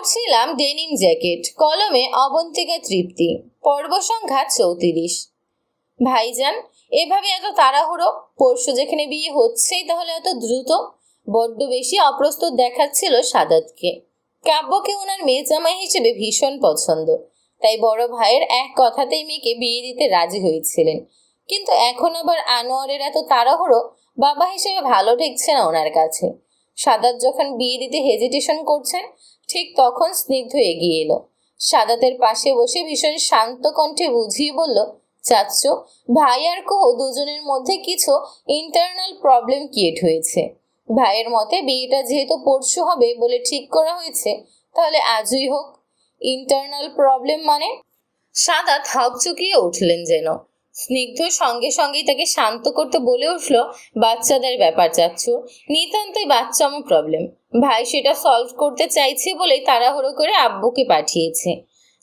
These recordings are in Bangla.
পরছিলাম ডেনিম জ্যাকেট, কলমে অবন্তিকা তৃপ্তি, পর্ব সংখ্যা চৌত্রিশ। ভাইজান, এভাবে এত তাড়াহুড়ো? পরশু যেখানে বিয়ে হচ্ছেই তাহলে এত দ্রুত? বড্ড বেশি অপ্রস্তুত দেখাচ্ছিল সাদাতকে। কাব্যকে ওনার মেয়ে জামাই হিসেবে ভীষণ পছন্দ। তাই বড় ভাইয়ের এক কথাতেই মেয়েকে বিয়ে দিতে রাজি হয়েছিলেন। কিন্তু এখন আবার আনোয়ারের এত তাড়াহুড়ো, বাবা হিসেবে ভালো ঠেকছে না ওনার কাছে। সাদাত যখন বিয়ে দিতে হেজিটেশন করছেন ঠিক তখন স্নিগ্ধ এগিয়ে এলো। সাদাতের পাশে বসে ভীষণ শান্ত কণ্ঠে বুঝিয়ে বলল, চাচ্ছ, ভাই আর কো দুজনের মধ্যে কিছু ইন্টারনাল প্রবলেম ক্রিয়েট হয়েছে। ভাইয়ের মতে বিয়েটা যেহেতু পরশু হবে বলে ঠিক করা হয়েছে, তাহলে আজই হোক। ইন্টারনাল প্রবলেম মানে? সাদাত চুকিয়ে উঠলেন যেন। স্নিগ্ধ সঙ্গে সঙ্গেই তাকে শান্ত করতে বলে উঠল, বাচ্চাদের ব্যাপার চাচ্ছ, নিতান্তই বাচ্চামো প্রবলেম ভাই সেটা সলভ করতে চাইছে বলেই তাড়াহুড়ো করে আব্বুকে পাঠিয়েছে।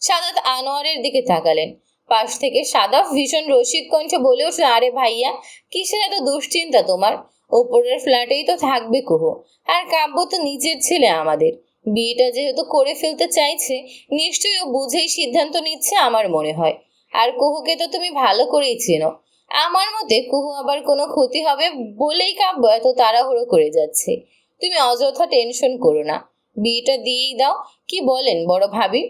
সাদাত আনোয়ারের দিকে তাকালেন। পাশ থেকে সাদা ভীষণ রসিক কণ্ঠে বলে উঠল, আরে ভাইয়া, কিসের এত দুশ্চিন্তা তোমার? ওপরের ফ্ল্যাটেই তো থাকবে কুহু। আর কাব্য তো নিজের ছেলে আমাদের। বিয়েটা যেহেতু করে ফেলতে চাইছে, নিশ্চয়ই ও বুঝেই সিদ্ধান্ত নিচ্ছে আমার মনে হয়। আর কুহুকে তো তুমি ভালো করেই চেনো। আমার মতে কুহু আবার কোনো ক্ষতি হবে বলেই কাব্য এত তাড়াহুড়ো করে যাচ্ছে। তুমি অযথা টেনশন করো না। বিয়েটা দিয়েই দাও। কি বলেন বড় ভাবি?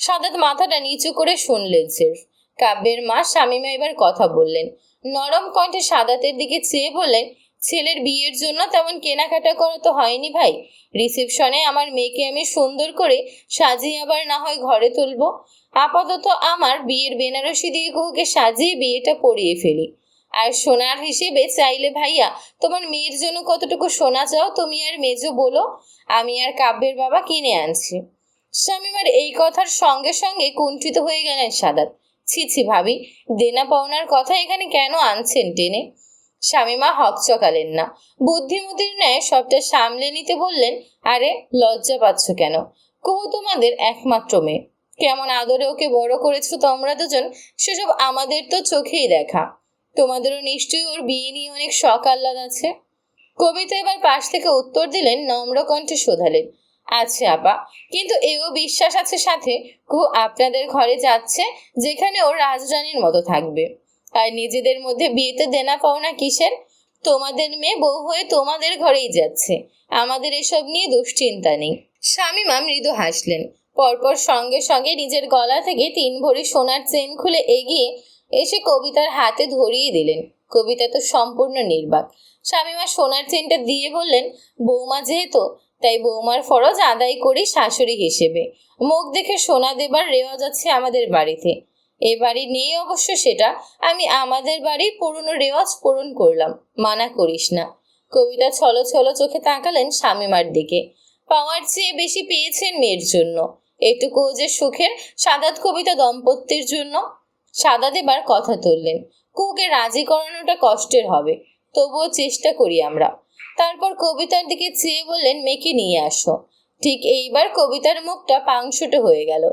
সাদাত মাথাটা নিচু করে শুনলেন সির্ফ। কাব্যের মা শামিমা এবার কথা বললেন। নরম কণ্ঠে সাদাতের দিকে চেয়ে বললেন, ছেলের বিয়ের জন্য তেমন কেনাকাটা করা তো হয়নি ভাই। রিসেপশনে আমার মেয়েকে আমি সুন্দর করে সাজিয়ে আবার না হয় ঘরে তুলবো। আপাতত আমার বিয়ের বেনারসি দিয়ে কুহুকে সাজিয়ে বিয়েটা পরিয়ে ফেলি। আর সোনার হিসেবে চাইলে ভাইয়া, তোমার মেয়ের জন্য কতটুকু সোনা চাও তুমি আর মেজো বলো। আমি আর কাব্যের বাবা কিনে আনছি। স্বামীমার এই কথার সঙ্গে সঙ্গে কুণ্ঠিত হয়ে গেলেন সাদাত। ছি ছি ভাবি, দেনা পাওনার কথা এখানে কেন আনছেন টেনে? শামিমা হক চকালেন না। বুদ্ধিমতির ন্যায় সবটা সামলে নিতে বললেন, আরে, লজ্জা পাচ্ছ কেন? কুহু তোমাদের একমাত্র মেয়ে। কেমন আদরে ওকে বড় করেছ তোমরা দুজন, সেসব আমাদের তো চোখেই দেখা। তোমাদেরও নিশ্চয়ই ওর বিয়ে নিয়ে অনেক শখ আহ্লাদ আছে। কবিতা এবার পাশ থেকে উত্তর দিলেন, নম্র কণ্ঠে শোধালেন আছে আপা, কিন্তু এও বিশ্বাস আছে সাথে? কু আপনাদের ঘরে যাচ্ছে, যেখানে ও রাজরানীর মতো থাকবে। আর নিজেদের মধ্যে বিয়েতে দেনা পাওনা কিসের? তোমাদের মেয়ে বউ হয়ে তোমাদের ঘরেই যাচ্ছে। আমাদের এসব নিয়ে দুশ্চিন্তা নেই। শামিমা মৃদু হাসলেন। পরপর সঙ্গে সঙ্গে নিজের গলা থেকে তিন ভরি সোনার চেন খুলে এগিয়ে এসে কবিতার হাতে ধরিয়ে দিলেন। কবিতা তো সম্পূর্ণ নির্বাক। শামিমা সোনার চেনটা দিয়ে বললেন, বৌমা যেহেতু, তাই বৌমার ফরজ আদায় করি শাশুড়ি হিসেবে। মুখ দেখে সোনা দেবার রেওয়াজ আছে আমাদের বাড়িতে। এ বাড়ি নেই অবশ্য সেটা। আমি আমাদের বাড়ির পুরনো রেওয়াজ পূরণ করলাম। মানা করিস না। কবিতা ছলো ছলো চোখে তাকালেন স্বামীমার দিকে। পাওয়ার চেয়ে বেশি পেয়েছেন মেয়ের জন্য। এটুকু যে সুখের, সাদাত কবিতা দম্পতির জন্য। সাদা দেবার কথা তুললেন। কুকে রাজি করানোটা কষ্টের হবে, তবুও চেষ্টা করি আমরা। তারপর কবিতার দিকে চেয়ে বললেন, মেয়েকে নিয়ে আসো। ঠিক এইবার কবিতার মুখটা পাংশুটো হয়ে গেল।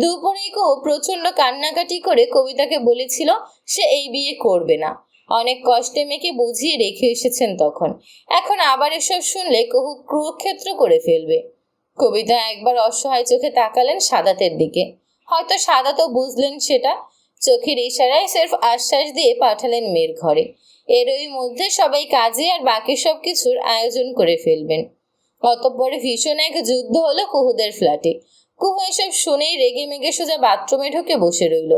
দুপুরেই কো প্রচণ্ড কান্নাকাটি করে কবিতাকে বলেছিল, সে এই বিয়ে করবে না। অনেক কষ্টে মেয়েকে বুঝিয়ে রেখে এসেছেন তখন। এখন আবার এসব শুনলে কহু কুরুক্ষেত্র করে ফেলবে। কবিতা একবার অসহায় চোখে তাকালেন সাদাতের দিকে। হয়তো সাদা তো বুঝলেন সেটা চোখের ইশারায় সির্ফ আশ্বাস দিয়ে পাঠালেন মেয়ের ঘরে। এরই মধ্যে সবাই কাজে আর বাকি সব কিছুর আয়োজন করে ফেলবেন। অতঃপর ভীষণ এক যুদ্ধ হলো কুহুদের ফ্ল্যাটে। কুহু এসব শুনেই রেগে মেগে সোজা বাথরুমে ঢুকে বসে রইল।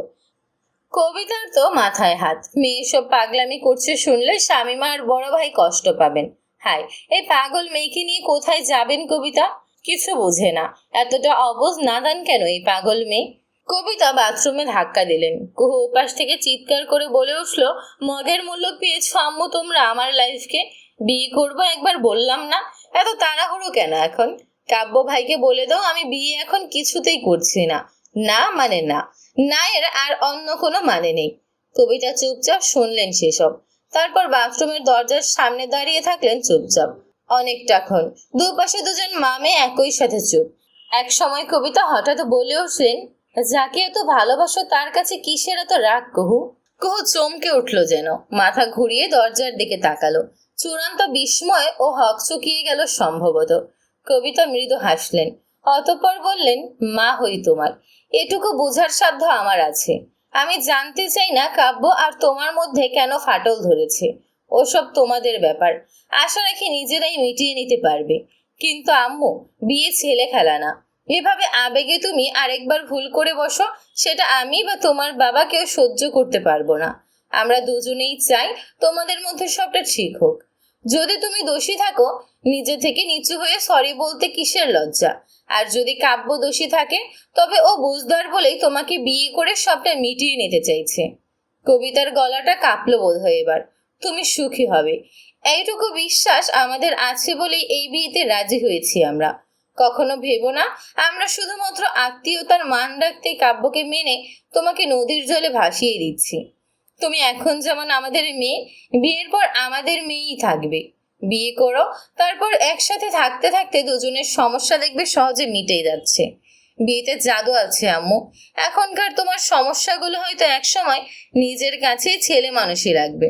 কবিতার তো মাথায় হাত। মেয়ে সব পাগলামি করছে শুনলে স্বামীমা আর বড় ভাই কষ্ট পাবেন। হায়, এই পাগল মেয়েকে নিয়ে কোথায় যাবেন কবিতা? কিছু বোঝে না। এতটা অবুঝ নাদান কেন এই পাগল মেয়ে? কবিতা বাথরুমে ধাক্কা দিলেন। কুহু উপাস থেকে চিৎকার করে বলে উঠল, মদের মূল্য পেয়েছ আম্মু তোমরা আমার লাইফকে। বিয়ে করব একবার বললাম না। এত তাড়াহুড়ো কেন এখন? কাব্য ভাইকে বলে দাও, আমি বিয়ে এখন কিছুতেই করছি না। না মানে না। না এর আর অন্য কোনো মানে নেই। কবিতা চুপচাপ শুনলেন সেসব। তারপর বাথরুমের দরজার সামনে দাঁড়িয়ে থাকলেন চুপচাপ। অনেকটাক্ষণ দুপাশে দুজন মামে একই সাথে চুপ। এক সময় কবিতা হঠাৎ বলে উঠলেন যাকে এত ভালোবাসো, তার কাছে কিসের এত রাগ কহু কহু চমকে উঠল যেন। মাথা ঘুরিয়ে দরজার দিকে তাকালো। চূড়ান্ত বিস্ময় ও হক চুকিয়ে গেল সম্ভবত। কবিতা মৃদু হাসলেন। অতঃপর বললেন, মা হই তোমার। এটুকু বোঝার সাধ্য আমার আছে। আমি জানতে চাই না কাব্য আর তোমার মধ্যে কেন ফাটল ধরেছে। ওসব তোমাদের ব্যাপার। আশা রাখি নিজেরাই মিটিয়ে নিতে পারবে। কিন্তু আম্মু, বিয়ে ছেলে খেলা না। এভাবে আবেগে তুমি আরেকবার ভুল করে বসো, সেটা আমি বা তোমার বাবা কেউ সহ্য করতে পারব না। আমরা দুজনেই চাই তোমাদের মধ্যে সবটা ঠিক হোক। যদি তুমি দোষী থাকো, নিজে থেকে নিচু হয়ে সরি বলতে কিসের লজ্জা? আর যদি কাব্য দোষী থাকে, তবে ও বুঝদার বলেই তোমাকে বিয়ে করে সবটা মিটিয়ে নিতে চাইছে। কবিতার গলাটা কাঁপলো বোধ হয় এবার। তুমি সুখী হবে। এইটুকু বিশ্বাস আমাদের আছে বলেই এই বিয়েতে রাজি হয়েছি আমরা। কখনো ভেবো না, আমরা শুধুমাত্র আত্মীয়তার মান রাখতে কাব্যকে মেনে তোমাকে নদীর জলে ভাসিয়ে দিচ্ছি। তুমি এখন যেমন আমাদের মেয়ে, বিয়ের পর আমাদের মেয়েই থাকবে। বিয়ে করো, তারপর একসাথে থাকতে থাকতে দুজনের সমস্যা দেখবে সহজে মিটে যাচ্ছে। বিয়েতে জাদু আছে, আম্মু। এখনকার তোমার সমস্যাগুলো হয়তো একসময় নিজের কাছেই ছেলে মানুষই রাখবে।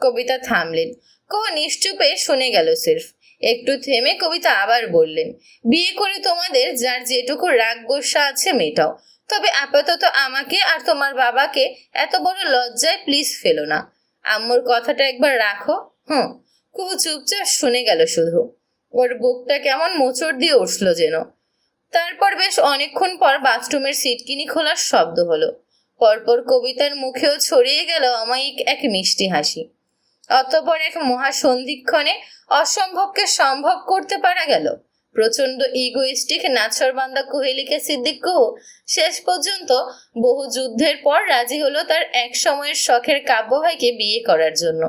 কবিতা থামলেন। কো নিশ্চুপে শুনে গেল সির্ফ। একটু থেমে কবিতা আবার বললেন, বিয়ে করে তোমাদের যার যেটুকু রাগ গোসা আছে মেটাও। তবে আপাতত আমাকে আর তোমার বাবাকে এত বড় লজ্জায় প্লিজ ফেলো না। আম্মুর কথাটা একবার রাখো, হুম? খুব চুপচাপ শুনে গেল শুধু। ওর বুকটা কেমন মোচড় দিয়ে উঠল যেন। তারপর বেশ অনেকক্ষণ পর বাথরুমের সিটকিনি খোলার শব্দ হলো। পরপর কবিতার মুখেও ছড়িয়ে গেল অমায়িক এক মিষ্টি হাসি। অতঃপর এক মহাসন্ধিক্ষণে অসম্ভবকে সম্ভব করতে পারা গেল। প্রচণ্ড ইগোইস্টিক নাছরবান্দা কোহেলিকে কহু শেষ পর্যন্ত বহু যুদ্ধের পর রাজি হলো তার এক সময়ের শখের কাব্য ভাইকে বিয়ে করার জন্য।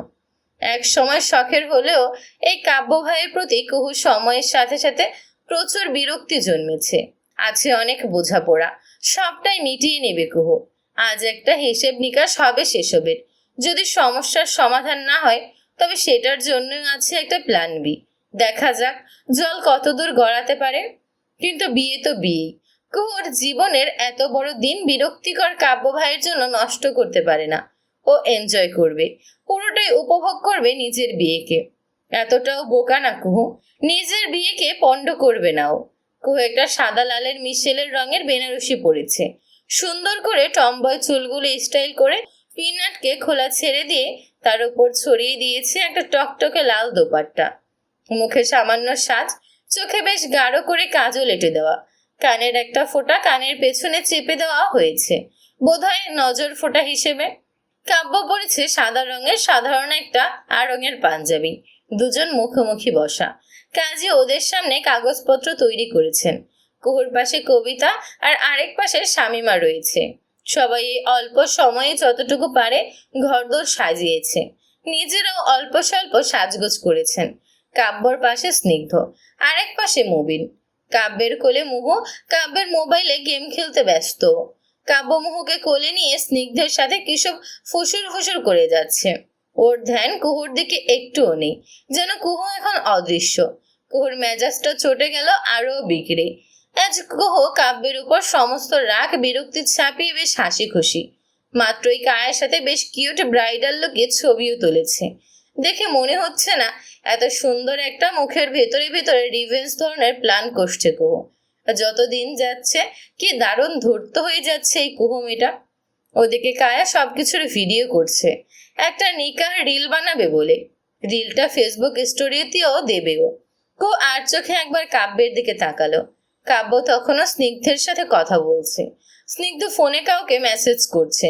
এক সময় শখের হলেও এই কাব্য ভাইয়ের প্রতি কুহু সময়ের সাথে সাথে প্রচুর বিরক্তি জন্মেছে। আছে অনেক বোঝাপড়া, সবটাই মিটিয়ে নেবে কুহু। আজ একটা হিসেব নিকাশ হবে সেসবের। যদি সমস্যার সমাধান না হয়, তবে সেটার জন্য আছে একটা প্ল্যান বি দেখা যাক, জল কতদূর গড়াতে পারে। কিন্তু বিয়ে তো বিয়েই। কুহুর জীবনের এত বড় দিন বিরক্তিকর কাব্য ভাইয়ের জন্য নষ্ট করতে পারে না। ও এনজয় করবে। পুরোটাই উপভোগ করবে নিজের বিয়েকে। এতটাও বোকা না, কুহু। নিজের বিয়েকে পণ্ড করবে না ও। কুহু একটা সাদা লালের মিশেলের রঙের বেনারসি পরেছে। সুন্দর করে টম্বয় চুলগুলো স্টাইল করে পিনাটকে খোলা ছেড়ে দিয়ে তার উপর ছড়িয়ে দিয়েছে একটা টকটকে লাল দোপাট্টা। মুখে সামান্য সাজ, চোখে বেশ গাঢ় করে কাজল এঁটে দেওয়া। কানের একটা ফোঁটা কানের পেছনে চেপে দেওয়া হয়েছে। বোধহয় নজর ফোঁটা হিসেবে। কাব্য পড়েছে সাদা রঙের সাধারণ একটা আর রঙের পাঞ্জাবি। দুজন মুখোমুখি বসা। কাজী ওদের সামনে কাগজপত্র তৈরি করেছেন। কুহুর পাশে কবিতা আর আরেক পাশে শামিমা রয়েছে। সবাই অল্প সময়ে যতটুকু পারে ঘরদোর সাজিয়েছে। নিজেরাও অল্প স্বল্প সাজগোজ করেছেন। কাব্যর পাশে স্নিগ্ধ, আরেক পাশে মুবিন। কাব্যের কোলে মুহ, কাব্যের মোবাইলে গেম খেলতে ব্যস্ত। কাব্যমুহুকে কোলে নিয়ে স্নিগ্ধের সাথে কিসব ফুসুর ফুসুর করে যাচ্ছে। ওর ধ্যান কুহুর দিকে একটুও নেই, যেন কুহু এখন অদৃশ্য। কুহুর মেজাজটা চটে গেল আরও বিগড়ে। আজ কুহু কাব্যের উপর সমস্ত রাগ বিরক্তি ছাপিয়ে বেশ হাসি খুশি মাত্রই কায়ের সাথে বেশ কিউট ব্রাইডাল লোকে ছবিও তুলেছে। দেখে মনে হচ্ছে না, এত সুন্দর একটা মুখের ভেতরে ভেতরে রিভেন্স ধরনের প্ল্যান করছে কুহু। যতদিন যাচ্ছে, কি দারুণ ধূর্ত হয়ে যাচ্ছে এই কুহু মেয়েটা। ওদিকে কায়া সবকিছুর ভিডিও করছে। একটা নিকার রিল বানাবে বলে। রিলটা ফেসবুক স্টোরিতেও দেবেও। কো আর চোখে একবার কাব্যের দিকে তাকালো। কাব্য তখনও স্নিগ্ধের সাথে কথা বলছে। স্নিগ্ধ ফোনে কাউকে মেসেজ করছে।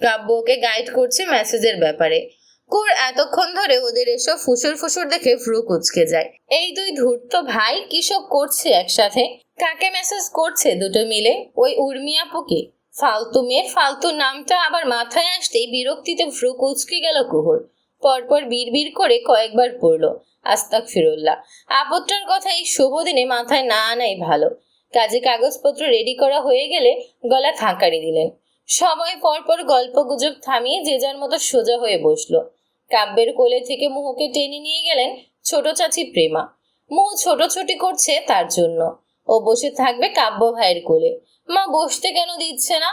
কাব্য ওকে গাইড করছে মেসেজের ব্যাপারে। কোর এতক্ষণ ধরে ওদের এসব ফুসুর ফুসুর দেখে ফ্রু কুচকে যায়। এই দুই ধূর্ত ভাই কি সব করছে একসাথে? কাকে মেসেজ করছে দুটো মিলে? ওই উর্মি আপুকে? ফালতু মেয়ের ফালতু নামটা আবার মাথায় আসতেই বিরক্তিতে ফ্রু কুচকে গেল কুহুর। পরপর বিড়বিড় করে কয়েকবার পড়ল আস্তাক ফিরুল্লাহ আপত্তার কথা এই শুভ দিনে মাথায় না আনাই ভালো। কাজে কাগজপত্র রেডি করা হয়ে গেলে গলা থাঁকারি দিলেন। সময় পরপর গল্প গুজব থামিয়ে যে যার মতো সোজা হয়ে বসল। কাব্যের কোলে থেকে মুহকে টেনে নিয়ে গেলেন ছোট চাচি প্রেমা। মুহ ছোটোছুটি করছে তার জন্য। ও বসে থাকবে কাব্য ভাইয়ের কোলে। মা বসতে কেন দিচ্ছে না?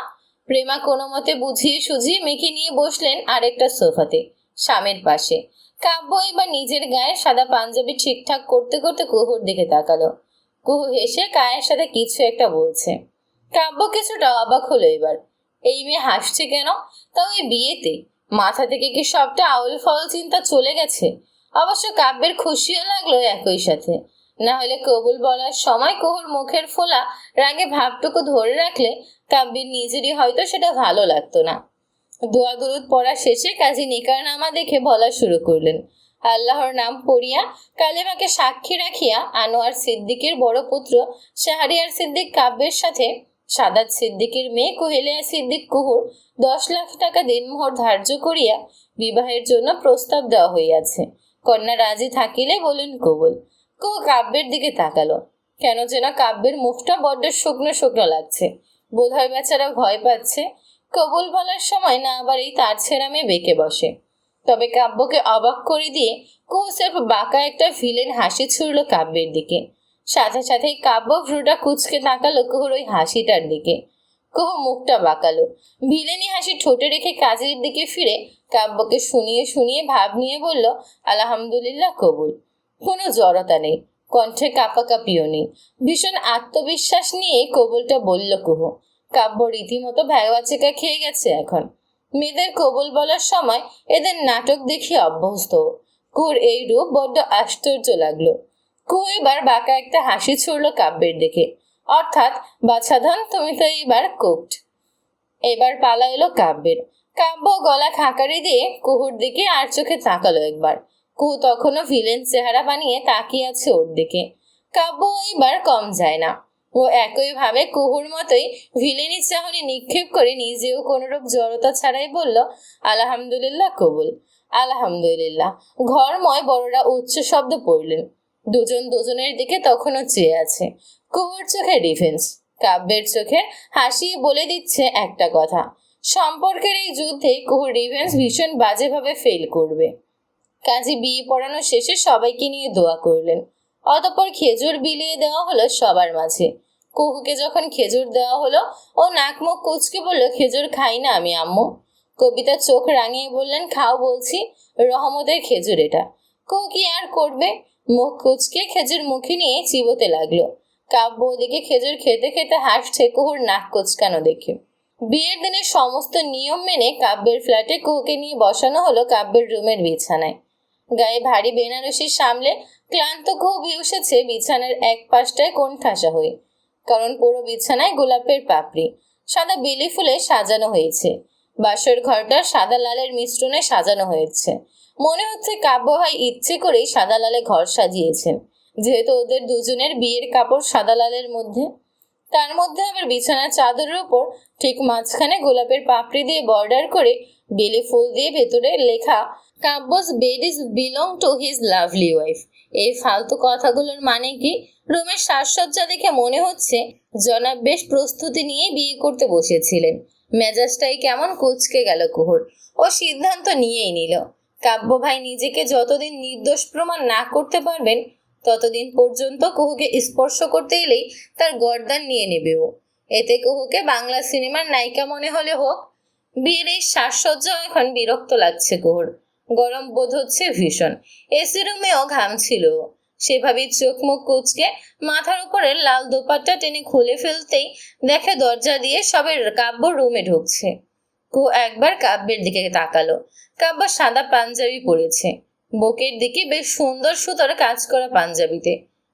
প্রেমা কোনো মতে বুঝিয়ে সুঝিয়ে মেখে নিয়ে বসলেন আরেকটা সোফাতে। স্বামীর পাশে। কাব্য এবার নিজের গায়ে সাদা পাঞ্জাবি ঠিকঠাক করতে করতে কুহুর দিকে তাকালো। কুহু হেসে কায়ের সাথে কিছু একটা বলছে। কাব্য কিছুটা অবাক হলো এবার। এই মেয়ে হাসছে কেন? তাও এই বিয়েতে? মাথা থেকে কি সবটা আউল ফাউল চিন্তা চলে গেছে? অবশ্য কাব্যের খুশিও লাগল একই সাথে। না হলে কবুল বলার সময় কুহুর মুখের ফোলা রাগে ভাবটুকু ধরে রাখলে কাব্যের নিজেরই হয়তো সেটা ভালো লাগতো না। দোয়া দুরুদ পড়া শেষে কাজী নিকার নামা দেখে বলা শুরু করলেন। আল্লাহর নাম পড়িয়া কালেমাকে সাক্ষী রাখিয়া আনোয়ার সিদ্দিকের বড় পুত্র শাহরিয়ার সিদ্দিক কাব্যের সাথে সাদাত সিদ্দিকের মেয়ে কোহেলিয়া সিদ্দিক কুহুর দশ লাখ টাকা দিনমোহর ধার্য করিয়া বিবাহের জন্য প্রস্তাব দেওয়া হইয়াছে। কন্যা রাজি থাকিলে বলুন কবুল। কুহু কাব্যের দিকে তাকালো। কেন যেন কাব্যের মুখটা বড্ড শুকনো শুকনো লাগছে। বোধহয় বেচারা ভয় পাচ্ছে। কবুল বলার সময় না আবার এই তার ছেড়ামে বেঁকে বসে। তবে কাব্যকে অবাক করে দিয়ে কুহু সেফ বাঁকা একটা ভিলেন হাসি ছুড়ল কাব্যের দিকে। সাথে সাথেই কাব্য ভ্রুটা কুচকে তাকালো কুহুর ওই হাসিটার দিকে। কুহু মুখটা বাঁকালো। ভিলেনি হাসি ঠোঁটে রেখে কাজের দিকে ফিরে কাব্যকে শুনিয়ে শুনিয়ে ভাব নিয়ে বলল, আলহামদুলিল্লাহ কবুল। কোনো জড়তা নেই, কণ্ঠে কাঁপাকাঁপিও নেই। ভীষণ আত্মবিশ্বাস নিয়ে কবুলটা বলল কুহু। কাব্য রীতিমতো ভ্যাগা চেকা খেয়ে গেছে এখন। মেয়েদের কবুল বলার সময় এদের নাটক দেখে অভ্যস্ত। কুর এই রূপ বড্ড আশ্চর্য লাগল। কু এবার বাঁকা একটা হাসি ছুড়ল কাব্যের দিকে। অর্থাৎ, বাছাধন, তুমি তো এইবার কুকড এবার পালা এলো কাব্যের। কাব্য গলা খাঁকারি দিয়ে কুহুর দিকে আর চোখে তাকালো একবার। কুহু তখনও ভিলেন চেহারা বানিয়ে তাকিয়ে আছে ওর দিকে। কাব্য এইবার কম যায় না। ও একইভাবে কুহুর মতোই ভিলেনি চাহনি নিক্ষেপ করে নিজেও কোনোরূপ জড়তা ছাড়াই বলল, আলহামদুলিল্লাহ, কবুল। আলহামদুলিল্লাহ। ঘরময় বড়রা উচ্চ শব্দ পড়লেন। দুজন দুজনের দিকে তখনও চেয়ে আছে। কুহুর চোখে ডিফেন্স কাব্যের চোখে হাসি বলে দিচ্ছে একটা কথা। সম্পর্কের এই যুদ্ধে কুহুর ডিফেন্স ভীষণ বাজেভাবে ফেল করবে। কাজে বিয়ে পড়ানো শেষে সবাইকে নিয়ে দোয়া করলেন। অতঃপর খেজুর বিলিয়ে দেওয়া হলো সবার মাঝে। কুহুকে যখন খেজুর দেওয়া হলো, ও নাক মুখ কুচকে বলল, খেজুর খাই না আমি, আম্মু। কবিতা চোখ রাঙিয়ে বললেন, খাও বলছি, রহমতের খেজুর এটা। কুহু কি আর করবে? মুখ কুচকে খেজুর মুখে নিয়ে চিবোতে লাগল। কাব্য ওদিকে খেজুর খেতে খেতে হাসছে, কুহুর নাক কুচকানো দেখে। বিয়ের দিনের সমস্ত নিয়ম মেনে কাব্যের ফ্ল্যাটে কুহুকে নিয়ে বসানো হলো কাব্যের রুমের বিছানায়। গায়ে ভারী বেনারসির সামলে ক্লান্ত খুব উসেছে বিছানার এক পাশটায় কোণ ঠাসা হয়ে। কারণ পুরো বিছানায় গোলাপের পাপড়ি। সাদা বেলি ফুলে সাজানো হয়েছে। বাসর ঘরটা সাদা লালের মিশ্রণে সাজানো হয়েছে। মনে হচ্ছে কাব্য ভাই ইচ্ছে করেই সাদা লালে ঘর সাজিয়েছেন। যেহেতু ওদের দুজনের বিয়ের কাপড় সাদা লালের মধ্যে। তার মধ্যে আবার বিছানার চাদরের উপর ঠিক মাঝখানে গোলাপের পাপড়ি দিয়ে বর্ডার করে বেলি ফুল দিয়ে ভেতরে লেখা কাব্যস bed is belong to his lovely wife এই ফালতু কথাগুলোর মানে কি? রুমের সাজসজ্জা দেখে মনে হচ্ছে জনাব বেশ প্রস্তুতি নিয়ে বিয়ে করতে বসেছিলেন। মেজাজটাই কেমন কুচকে গেল কুহুর। ও সিদ্ধান্ত নিয়েই নিল। কাব্য ভাই নিজেকে যতদিন নির্দোষ প্রমাণ না করতে পারবেন, ততদিন পর্যন্ত কুহুকে স্পর্শ করতে এলেই তার গর্দান নিয়ে নেবে ও। এতে কুহুকে বাংলা সিনেমার নায়িকা মনে হলে হোক, বিয়ের এই সাজসজ্জা এখন বিরক্ত লাগছে কুহুর। গরম বোধ হচ্ছে ভীষণ। এসি রুমেও ঘাম ছিল। সেভাবেই চোখ মুখ কুচকে মাথার উপরে লাল দোপাট্টা টেনে খুলে ফেলতেই দেখে দরজা দিয়ে সবে কাব্য রুমে ঢুকছে। কু একবার কাব্যের দিকে তাকালো। কাব্য সাদা পাঞ্জাবি পরেছে। বুকের দিকে বেশ সুন্দর সুতোর কাজ করা পাঞ্জাবিতে।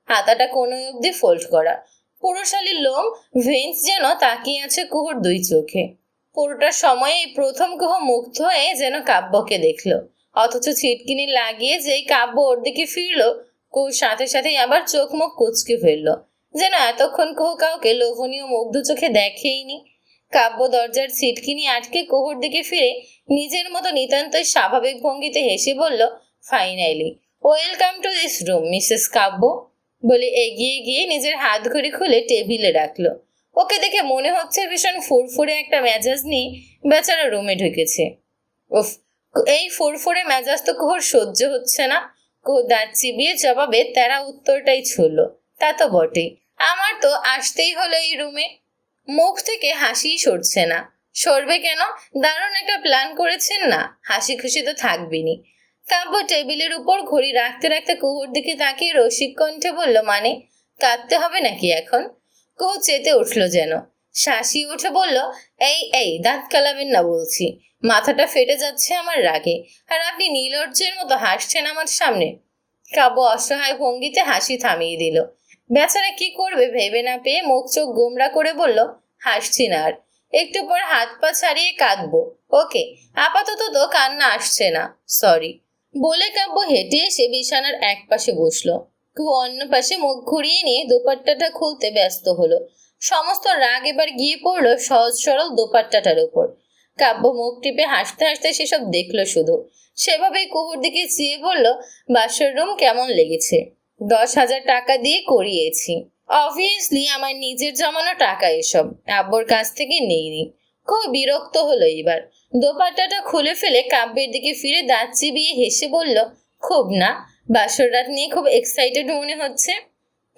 হাতাটা কোনো অবধি ফোল্ড করা। পুরুষালীর লোম ভেন্স যেন তাকিয়ে আছে কুহুর দুই চোখে। পুরোটা সময় প্রথম কুহ মুগ্ধ হয়ে যেন কাব্যকে দেখল। অথচ ছিটকিনি লাগিয়ে যেই কাব্য ওর দিকে ফিরলো কুহুর সাথে সাথেই আবার চোখ মুখ কুচকে ফেলল। যেন এতক্ষণ কুহু কাউকে লোভনীয় মুগ্ধ চোখে দেখেইনি। কাব্য দরজার ছিটকিনি আটকে কোহর দিকে ফিরে নিজের মতো নিতান্তই স্বাভাবিক ভঙ্গিতে হেসে বলল, finally, welcome to this room, Mrs Kabya. বলে এগিয়ে গিয়ে নিজের হাত ঘড়ি খুলে টেবিলে রাখল। ওকে দেখে মনে হচ্ছে ভীষণ ফুরফুরে একটা মেজাজ নিয়ে বেচারা রুমে ঢুকেছে। উফ এই ফুরফুরে মেজাজ তো কুহুর সহ্য হচ্ছে না। কুহু দাঁত চিবিয়ে জবাবে তারা উত্তরটাই ছুড়ল। তা তো বটেই। আমার তো আসতেই হলো এই রুমে। মুখ থেকে হাসিই সরছে না। সরবে কেন? দারুণ একটা প্ল্যান করেছেন না। হাসি খুশি তো থাকবেনি কাব্য টেবিলের উপর ঘড়ি রাখতে রাখতে কুহুর দিকে তাকিয়ে রসিক কণ্ঠে বলল মানে কাঁদতে হবে নাকি এখন? কুহু চেতে উঠল যেন। শাসি উঠে বলল, এই এই, দাঁত কালাবেন না বলছি। মাথাটা ফেটে যাচ্ছে আমার রাগে। আর আপনি নীলর্জের মতো হাসছেন আমার সামনে। কাব্য অসহায় ভঙ্গিতে হাসি থামিয়ে দিল। বেচারা কি করবে ভেবে না পেয়ে মুখ চোখ গোমরা করে বলল, হাসছি না আর। একটু পর হাত পা ছাড়িয়ে কাঁদবো। ওকে, আপাতত তো কান্না আসছে না। সরি। বলে কাব্য হেঁটে এসে বিছানার এক পাশে বসল। কুহু অন্য পাশে মুখ ঘুরিয়ে নিয়ে দোপাট্টাটা খুলতে ব্যস্ত হলো। সমস্ত রাগ এবার গিয়ে পড়ল সহজ সরল দোপাট্টাটার উপর কাব্য মুখ টিপে হাসতে হাসতে সেসব দেখল শুধু। সেভাবেই কুহুর দিকে চেয়ে বলল, বাসর রুম কেমন লেগেছে? দশ হাজার টাকা দিয়ে করিয়েছি। অবভিয়াসলি আমার নিজের জমানো টাকা এসব। আব্বর কাছ থেকে নেইনি। খুব বিরক্ত হলো এবার। দোপাট্টাটা খুলে ফেলে কাব্যের দিকে ফিরে দাঁত চিবিয়ে হেসে বলল, খুব না। বাসর রাত নিয়ে খুব এক্সাইটেড মনে হচ্ছে?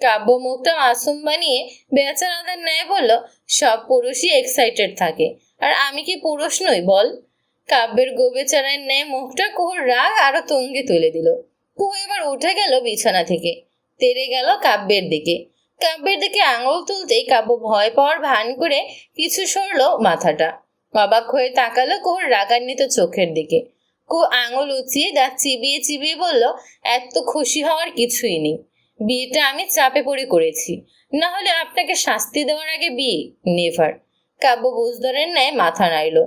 কাব্য মুখটা মাসুম বানিয়ে বেচারাদের ন্যায় বলল, সব পুরুষই এক্সাইটেড থাকে। আর আমি কি পুরুষ নই, বল? কাব্যের গোবেচারের ন্যায় মুখটা কুহুর রাগ আরও তঙ্গে তুলে দিল। কুহু এবার উঠে গেল বিছানা থেকে। তেড়ে গেল কাব্যের দিকে। কাব্যের দিকে আঙুল তুলতেই কাব্য ভয় পাওয়ার ভান করে কিছু সরলো মাথাটা। অবাক হয়ে তাকালো কুহুর রাগান্বিত চোখের দিকে। কু আঙুল উঁচিয়ে দাঁত চিবিয়ে চিবিয়ে বলল, এত খুশি হওয়ার কিছুই নেই। বিয়েটা আমি চাপে পড়ে করেছি। না হলে আপনাকে শাস্তি দেওয়ার আগে বিয়ে? নেভার। কাব্য বুঝদরের ন্যায় মাথা নাড়ল।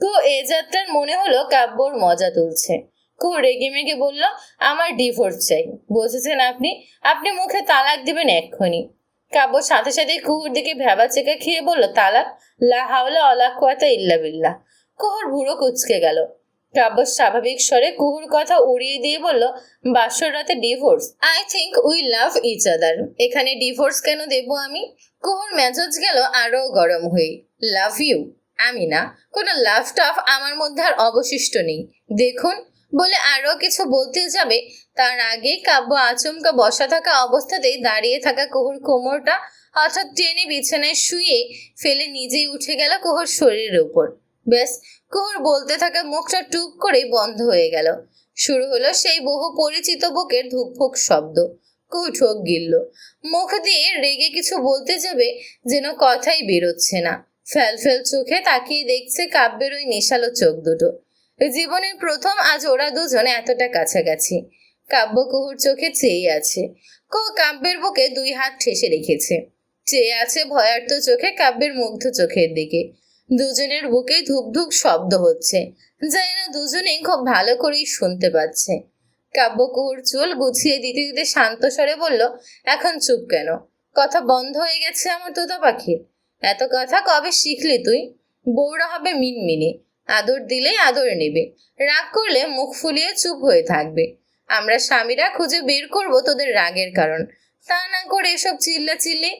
কু এ যাত্রার মনে হলো কাব্যর মজা তুলছে। কু রেগে মেগে বলল, আমার ডিভোর্স চাই। বুঝেছেন আপনি আপনি মুখে তালাক দিবেন এক্ষুনি। কাব্য সাথে সাথে কুহুর দিকে ভেবা চেকা খেয়ে বলল, তালাক? লা হাওলা কুয়াতা ইল্লা বিল্লা কুহুর ভুড়ো কুচকে গেল। কাব্য স্বাভাবিক স্বরে কুহুর কথা উড়িয়ে দিয়ে বলল, বাসর রাতে divorce. I think we love each other এখানে ডিভোর্স কেন দেব আমি? কুহুর মেজাজ গেল আরও গরম হয়ে। লাভ ইউ আমি না কোনো লাভ টাফ আমার মধ্যে আর অবশিষ্ট নেই। দেখুন। বলে আরও কিছু বলতে যাবে, তার আগে কাব্য আচমকা বসা থাকা অবস্থাতেই দাঁড়িয়ে থাকা কুহুর কোমরটা হঠাৎ টেনে বিছানায় শুয়ে ফেলে নিজেই উঠে গেল কুহুর শরীরের উপর। ব্যাস কুহুর বলতে থাকা মুখটা টুপ করেই বন্ধ হয়ে গেল। শুরু হলো সেই বহু পরিচিত বুকের ধুকফুক শব্দ। কুহু ঠোক গিলল। মুখ দিয়ে রেগে কিছু বলতে যাবে যেন কথাই বেরোচ্ছে না। ফ্যাল ফ্যাল চোখে তাকিয়ে দেখছে কাব্যের ওই নেশালো চোখ দুটো। জীবনের প্রথম আজ ওরা দুজন এতটা কাছাকাছি। কাব্য কুহুর চোখে চেয়ে আছে। কুহু কাব্যের বুকে দুই হাত ঠেসে রেখেছে। চেয়ে আছে ভয়ার্ত চোখে কাব্যের মুগ্ধ চোখের দিকে। দুজনের বুকে ধুক ধুক শব্দ হচ্ছে। যা এরা দুজনেই খুব ভালো করেই শুনতে পাচ্ছে। কাব্য কুহুর চুল গুছিয়ে দিতে দিতে শান্ত স্বরে বলল, এখন চুপ কেন? কথা বন্ধ হয়ে গেছে আমার তোতা পাখির। এত কথা কবে শিখলি তুই? বউরা হবে মিনমিনে। আদর দিলেই আদর নেবে। রাগ করলে মুখ ফুলিয়ে চুপ হয়ে থাকবে। আমরা স্বামীরা খুঁজে বের করব তোদের রাগের কারণ। তা না করে এসব চিল্লা চিল্লি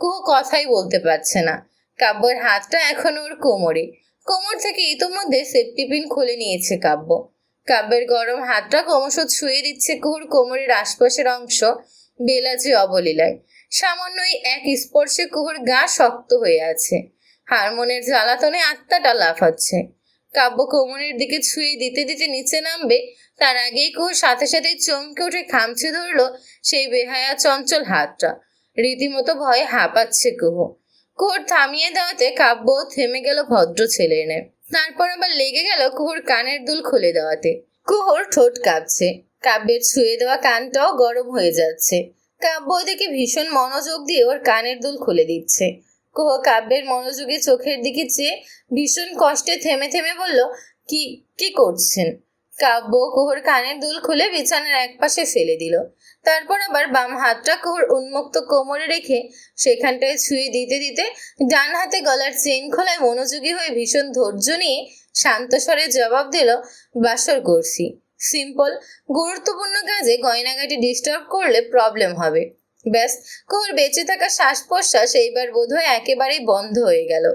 কুহু কথাই বলতে পারছে না। কাব্যর হাতটা এখন ওর কোমরে। কোমর থেকে ইতোমধ্যে সেফটি পিন খুলে নিয়েছে কাব্য। কাব্যের গরম হাতটা ক্রমশ ছুঁয়ে দিচ্ছে কুহুর কোমরের আশপাশের অংশ বেলাজে অবলীলায়। সামান্যই এক স্পর্শে কুহুর গা শক্ত হয়ে আছে। হারমোনের জ্বালাতনে আত্মাটা লাফাচ্ছে। কাব্য কোমরের দিকে ছুঁয়ে দিতে দিতে নিচে নামবে, তার আগেই কুহুর সাথে সাথে চমকে উঠে খামছে ধরলো সেই বেহায়া চঞ্চল হাতটা। রীতিমতো ভয়ে হাঁপাচ্ছে কুহু। কুহুর থামিয়ে দেওয়াতে কাব্য থেমে গেল ভদ্র ছেলে নে তারপর আবার লেগে গেল কুহুর কানের দুল খুলে দেওয়াতে। কুহুর ঠোঁট কাঁপছে। কাব্যের ছুঁয়ে দেওয়া কানটাও গরম হয়ে যাচ্ছে। কাব্য ওদিকে ভীষণ মনোযোগ দিয়ে ওর কানের দুল খুলে দিচ্ছে। কুহ কাব্যের মনোযোগে চোখের দিকে চেয়ে ভীষণ কষ্টে থেমে থেমে বলল, কি কি করছেন? কাব্য কুহুর কানের দুল খুলে বিছানার একপাশে ফেলে দিল। তারপর আবার বাম হাতটা কুহুর উন্মুক্ত কোমরে রেখে সেখানটায় ছুঁয়ে দিতে দিতে ডান হাতে গলার চেন খোলায় মনোযোগী হয়ে ভীষণ ধৈর্য নিয়ে শান্ত স্বরে জবাব দিল, বাসর করছি। সিম্পল, গুরুত্বপূর্ণ কাজে গয়নাগাটি ডিস্টার্ব করলে প্রবলেম হবে। ব্যাস কুহুর বেঁচে থাকা শ্বাস প্রশ্বাস এইবার বোধহয় একেবারেই বন্ধ হয়ে গেল।